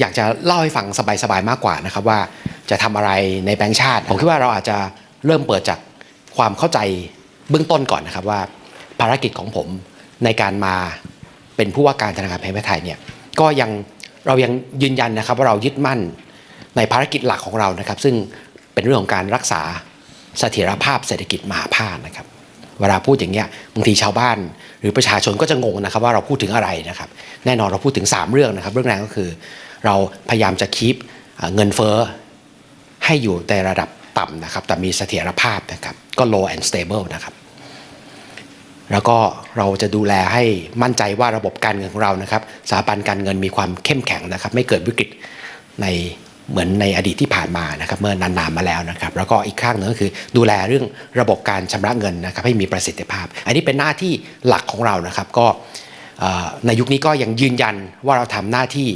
อยากจะเล่าให้ฟังสบายๆมากกว่านะครับว่าจะทำอะไรในแบงก์ชาติ ผมคิดว่าเราอาจจะเริ่มเปิดจากความเข้าใจเบื้องต้นก่อนนะครับว่าภารกิจของผมในการมาเป็นผู้ว่าการธนาคารแห่งประเทศไทยเนี่ยก็ยังเรายังยืนยันนะครับว่าเรายึดมั่นในภารกิจหลักของเรานะครับ ซึ่งเป็นเรื่องของการรักษาเสถียรภาพเศรษฐกิจมหาภาคนะครับ เวลาพูดอย่างเงี้ยบางทีชาวบ้าน หรือประชาชนก็จะงงนะครับว่าเราพูดถึงอะไรนะครับ แน่นอนเราพูดถึง 3 เรื่องนะครับ เรื่องแรกก็คือ เราพยายามจะคีปเงินเฟ้อให้อยู่ในระดับต่ำนะครับ แต่มีเสถียรภาพนะครับ ก็ low and stable นะครับ แล้วก็เราจะดูแลให้มั่นใจว่าระบบการเงินของเรานะครับสถาบันการเงินมีความเข้มแข็งนะครับ ไม่เกิดวิกฤตในเหมือนในอดีตที่ผ่านมานะครับ เมื่อนานๆมาแล้วนะครับ แล้วก็อีกข้างหนึงก็คือดูแลเรื่องระบบการชำระเงินนะครับ ให้มีประสิทธิภาพ อันนี้เป็นหน้าที่หลักของเรานะครับ ก็ในยุคนี้ก็ยังยืนยันว่าเราทำหน้าที่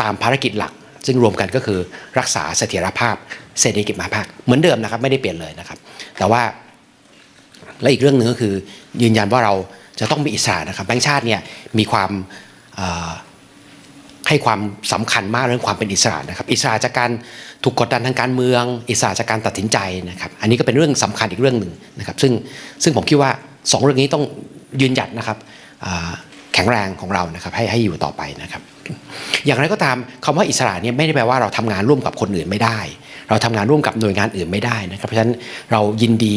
ตามภารกิจหลัก ซึ่งรวมกันก็คือรักษาเสถียรภาพเศรษฐกิจมหาภาคเหมือนเดิมนะครับไม่ได้เปลี่ยนเลยนะครับ แต่ว่าและอีกเรื่องหนึ่งก็คือยืนยันว่าเราจะต้องมีอิสระนะครับแบงก์ชาติเนี่ยมีความให้ความสำคัญมากเรื่องความเป็นอิสระนะครับ อิสระจากการถูกกดดันทางการเมือง อิสระจากการตัดสินใจนะครับ อันนี้ก็เป็นเรื่องสำคัญอีกเรื่องหนึ่งนะครับ ซึ่งซึ่งผมคิดว่าสองเรื่องนี้ต้องยืนหยัดนะครับแข็งแรงของเรานะครับให้ให้อยู่ต่อไปนะครับ อย่างไรก็ตามคำว่าอิสระเนี่ยไม่ได้แปลว่าเราทำงานร่วมกับคนอื่นไม่ได้ เราทำงานร่วมกับหน่วยงานอื่นไม่ได้นะครับเพราะฉะนั้นเรายินดี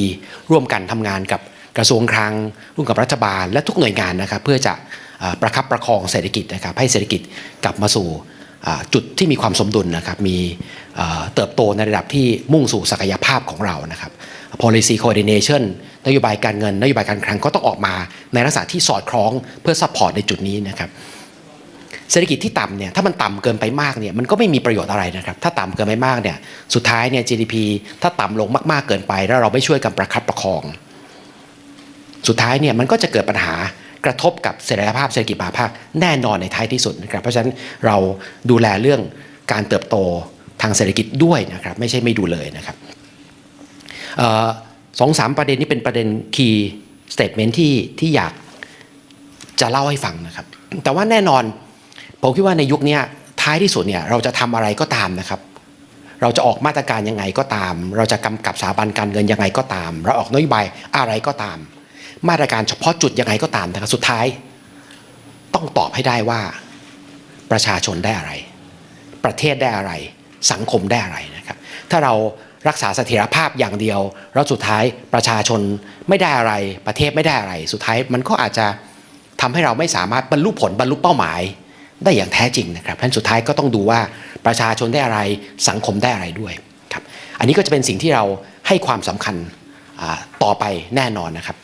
ร่วมกันทำงานกับกระทรวงคลัง ร่วมกับรัฐบาลและทุกหน่วยงานนะครับเพื่อจะประคับประคองเศรษฐกิจนะครับให้เศรษฐกิจกลับมาสู่จุดที่มีความสมดุลนะครับมีเติบโตในระดับที่มุ่งสู่ศักยภาพของเรานะครับ policy coordination นโยบายการเงิน นโยบายการคลังก็ต้องออกมาในลักษณะที่สอดคล้องเพื่อซัพพอร์ตในจุดนี้นะครับ เศรษฐกิจที่ต่ำเนี่ยถ้ามันต่ำเกินไปมากเนี่ยมันก็ไม่มีประโยชน์อะไรนะครับถ้าต่ำเกินไปมากเนี่ยสุดท้ายเนี่ย GDP ถ้าต่ำลงมากๆเกินไป แล้วเราไม่ช่วยกันประคับประคอง สุดท้ายเนี่ยมันก็จะเกิดปัญหากระทบกับเสถียรภาพเศรษฐกิจมหาภาคแน่นอนในท้ายที่สุดนะครับเพราะฉะนั้นเราดูแลเรื่องการเติบโตทางเศรษฐกิจด้วยนะครับไม่ใช่ไม่ดูเลยนะครับสองสามประเด็นนี้เป็นประเด็น key statement ที่ที่อยากจะเล่าให้ฟังนะครับ แต่ว่าแน่นอน ผมคิดว่าในยุคนี้ท้ายที่สุดเนี่ยเราจะทำอะไรก็ตามนะครับ เราจะออกมาตรการยังไงก็ตาม เราจะกำกับสถาบันการเงินยังไงก็ตาม เราออกนโยบายอะไรก็ตาม มาตรการเฉพาะจุดยังไงก็ตามนะครับสุดท้าย ต้องตอบให้ได้ว่าประชาชนได้อะไร ประเทศได้อะไร สังคมได้อะไรนะครับ ถ้าเรารักษาเสถียรภาพอย่างเดียว แล้วสุดท้ายประชาชนไม่ได้อะไร ประเทศไม่ได้อะไร สุดท้ายมันก็อาจจะทำให้เราไม่สามารถบรรลุผลบรรลุเป้าหมาย ได้อย่างแท้จริงนะครับท่านสุดท้ายก็ต้องดูว่าประชาชนได้อะไรสังคมได้อะไรด้วยครับอันนี้ก็จะเป็นสิ่งที่เราให้ความสำคัญต่อไปแน่นอนนะครับ